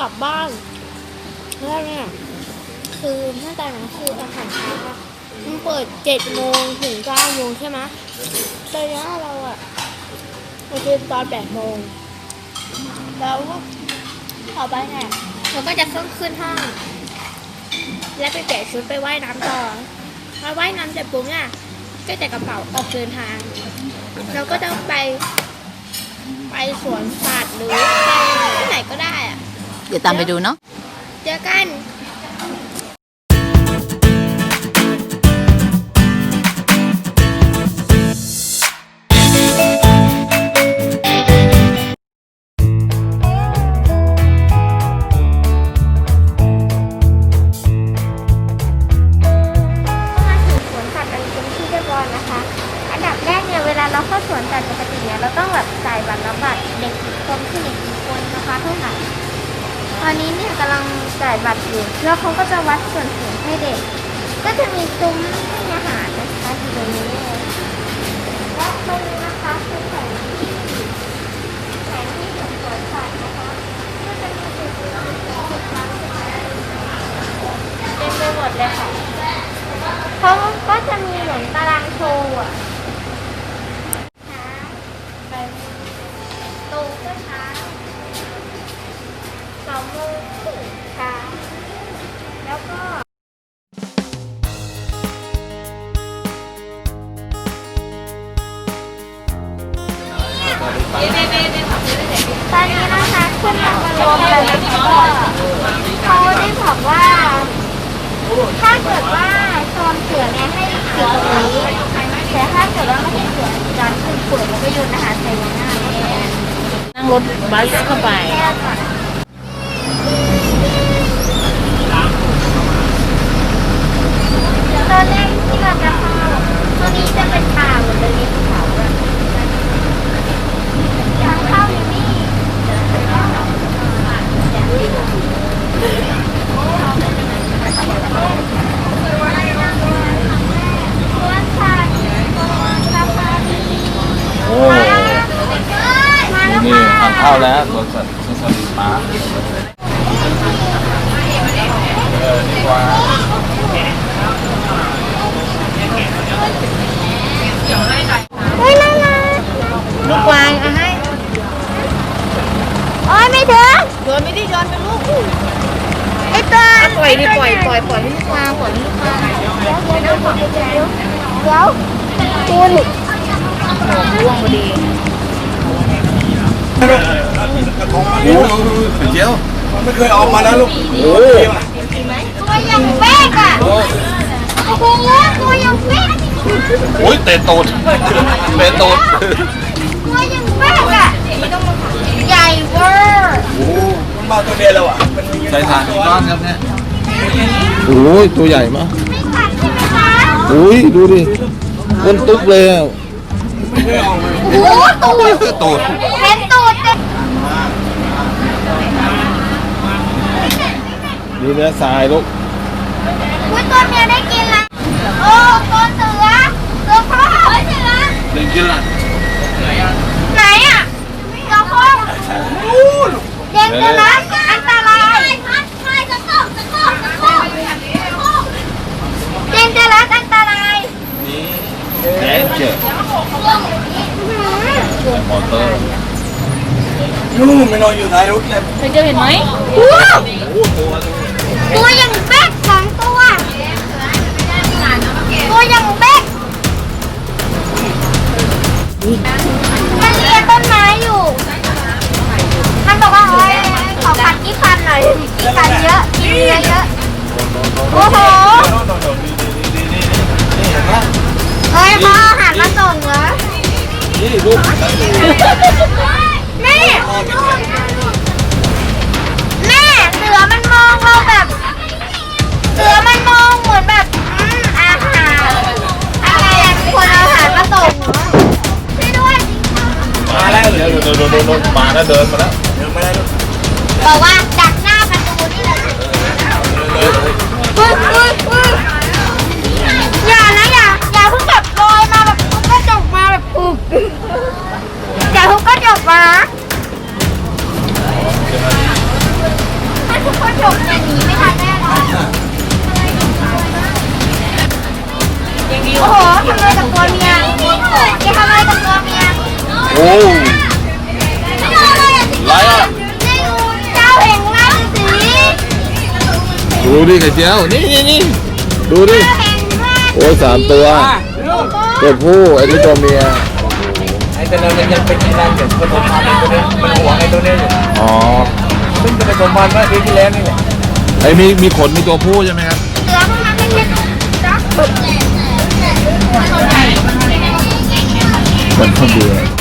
กลับบ้านแล้วเนี่ยคือเมื่อตอนนั้นคืออาหารเช้ามันเปิดเจ็ดโมงถึงเก้าโมงใช่ไหมตอนนี้เราอะมากินตอนแปดโมงแล้วต่อไปเนี่ยเราก็จะขึ้นขึ้นห้องแล้วไปเปลี่ยนชุดไปว่ายน้ำต่อพอว่ายน้ำเสร็จปุ๊บเนี่ยก็จะกระเป๋าออกเดินทาง เราก็ต้องไป ไปสวนสัตว์หรือไปที่ไหนก็ได้อะ เดี๋ยวตามไปดูเนาะ เจอกัน วัดส่วนสูงให้เด็ก ก็จะมีซุ้มให้อาหารนะคะอยู่ตรงนี้และตรงนี้นะคะคือแผนที่แผนที่ของสวนสัตว์นะคะก็จะมีจุดๆต่างๆเต็มไปหมดเลยค่ะเขาก็จะมีเหมือนตารางโชว์อะช้าไปตรงก็ช้าสองโมงครึ่งช้า แล้วก็ตอนนี้นะคะขึ้นมารวมกันแล้วก็เขาได้บอกว่า ถ้าเกิดว่าโซนเสือเนี่ยให้อยู่ตรงนี้แต่ถ้าเกิดว่าไม่ให้เสือจานขึ้นป่วยแล้วก็โยนอาหารใส่หน้าแม่นั่งรถบัสเข้าไป แม่ก่อน ตอนแรกที่เราจะเข้าตอนนี้จะเป็นป่าหมดเลยภูเขาอะทางเข้าอยู่นี่สวนสัตว์ซาฟารีโอ้มาแล้วนี่ค่ะ ทานข้าวแล้วสวนสัตว์สวนสัตว์ม้าเออดีกว่า เฮ้ยน่ารัก ลูกวางเอาให้ โอ้ยไม่ถึง โยนไม่ได้โยนเป็นลูก ไอ้ตัว ป ล่อยดิปล่อยปล่อยปล่อยให้ลูกวาปล่อยให้ลูกวาเดี๋ยวเดี๋ยวเดี๋ยวเดี๋ยวเดี๋ยวคุณร่วงพอดีโอ้เจียวไม่เคยออกมาแล้วลูกโอ้ตัวยังเป๊กอะโอ้โหตัวยังเป๊กโอ้ยเตะตูดเตะตูดตัวยังเป๊กอะใหญ่เวอร์โอ้มันมาตัวเดียวแล้วอะใส่ถ่านกี่ก้อนครับเนี่ย โอ้ยตัวใหญ่มากไม่กัดใช่ไหมคะโอ้ยดูดิก้นตุ๊กเลยอะโอ้โหตูดตูดเห็นตูดเต็มนี่เนื้อทรายลูกอุ้ยตัวเมียได้กินละโอ้ตัวเสือเสือพ่อเสือหนึ่งกินละไหนอะเสือพ่อเด็กจะรักอันตรายใช่จะเข้าจะเข้าจะเข้าเด็กจะรักอันตราย แดนเจอร์มอเตอร์ นู่นไม่นอนอยู่ท้ายรถเลยเคยเจอเห็นไหมว้าวตัวยังเบ๊กสองตัว ตัวยังเบ๊กมันเลียต้นไม้อยู่ มันบอกว่าโอ้ยขอกัดกี่ฟันหน่อยกี่ฟันเยอะกินเนื้อเยอะ โอ้โหเฮ้ยเขาเอหารมาส่งเหรอนี่ลูก แม่ แม่เสือมันมองเราแบบ เสือมันมองเหมือนแบบอืมอาหารอะไรอะมีคนเอาอาหารมาส่งเหรอช่วยด้วย มาแล้วเดี๋ยวเดี๋ยวเดี๋ยวเดี๋ยวเดี๋ยวมาแล้วเดินมาแล้วเดี๋ยวไม่ได้ลูกบอกว่าดัก อ้ไรอะเจ้าแห่งราชสีดูดิไข่เจียวนี่นี่นี่ดูดิเจ้าแห่งราชโอ้ยสามตัวตัวผู้ไอ้นี่ตัวเมียไอ้ตัวนั้นมันยังเป็นที่นั่นอยู่ผสมพันธุ์ไอ้ตัวนี้มันหวงไอ้ตัวนี้อยู่อ๋อเพิ่งจะผสมพันธุ์เมื่ออาทิตย์ที่แล้วนี่แหละไอ้มีมีขนมีตัวผู้ใช่ไหมครับเสือพวกนั้นเล็กๆจ๊อกเหมือนคนเดียว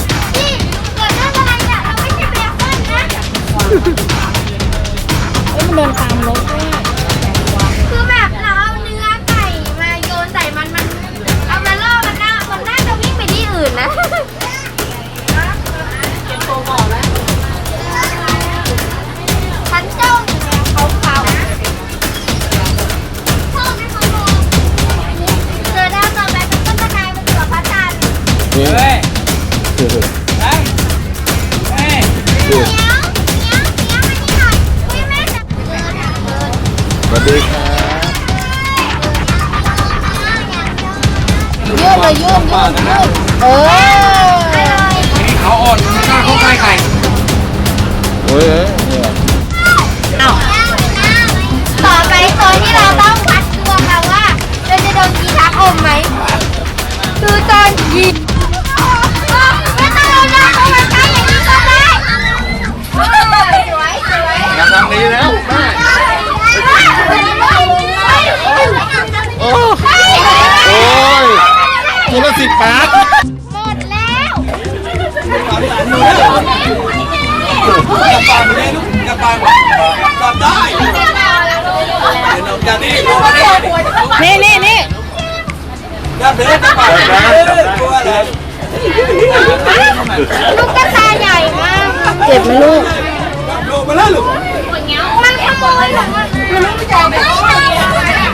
เฮ้ยมันเดินตามรถเลย วัสดีครับยืดเลยยืดยืดยืดเออนี่เขาอ่อนนไม่กล้าเข้าใกล้ไข่โอ้ยเอ้ยเนี่ยต่อไปตัวที่เราต้องวัดดวงเราว่าเราจะโดนกีทักอมไหมคือตอนยิ นี่นี่นี่นี่อย่าเบสอย่าปากเลยกลัวอะไรลูกกระตาใหญ่มากเจ็บไหมลูกลูกมาแล้วลูกมันขโมยของมันมันไม่ใส่ไม่ใส่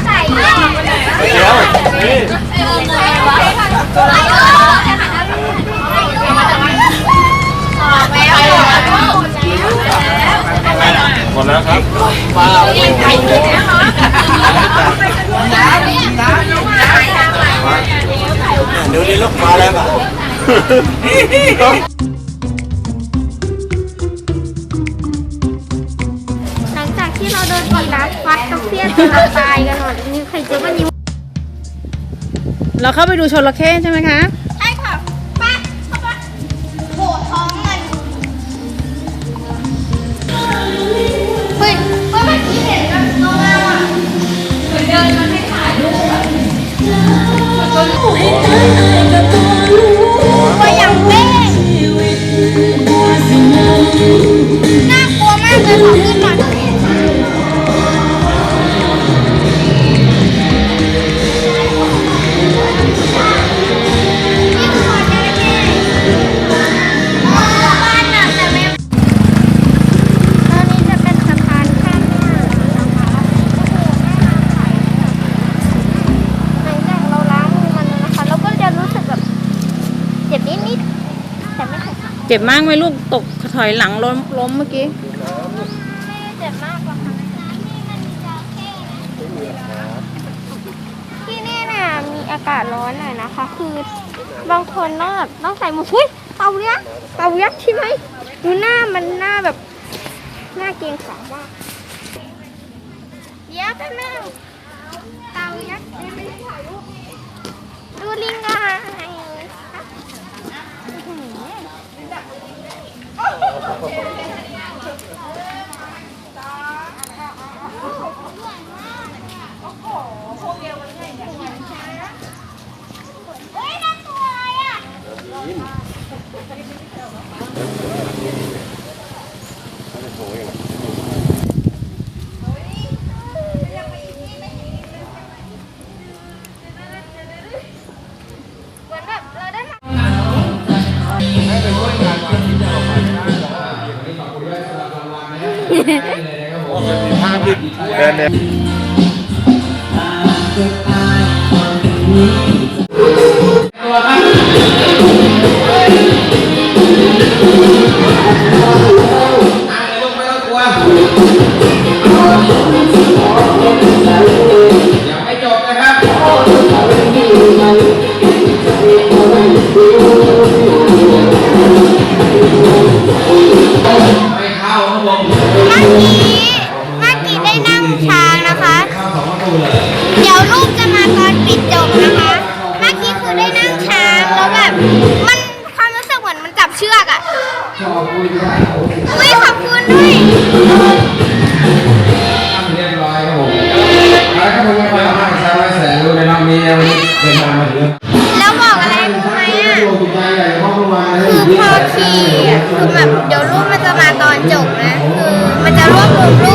ใส่เดี๋ยว หลังจากที่เราโดนกีราฟฟัดกับเพี้ยนจนเราตายกันหมดนี่ใครเจอมันยิ้มเราเข้าไปดูชนระเข้ใช่ไหมคะ เจ็บมากไหมลูกตกถอยหลังล้มล้มเมื่อกี้ไม่เจ็บมากหรอกค่ะนี่มันจระเข้นะที่นี่นี่ยมีอากาศร้อนหน่อยนะคะ คือบางคนต้องแบบต้องใส่หมวกอุ้ยเต่ายักษ์เต่ายักษ์ใช่ไหมดูหน้ามันหน้าแบบหน้าเกรงขามมากเดี๋ยวแป๊บนึงเต่ายักษ์ไม่ได้ถ่ายรูปดูลิงอะไร ภาพที่เดินเนี่ยยัง ทางนะคะ เดี๋ยวรูปจะมาตอนปิดจบนะคะเมื่อกี้คือได้นั่งช้างแล้วแบบมันความรู้สึกเหมือนมันจับเชือกอะอุ้ยขอบคุณด้วยเรียบร้อยครับผมแล้ก็ผมไปมาใช้ไว้แสรู้ในรอบนี้เดินทางมาถึงแล้วบอกอะไรรู้ไหมอะคือพอขี่คือแบบเดี๋ยวรูปมันจะมาตอนจบนะคือมันจะรวบรวมรูป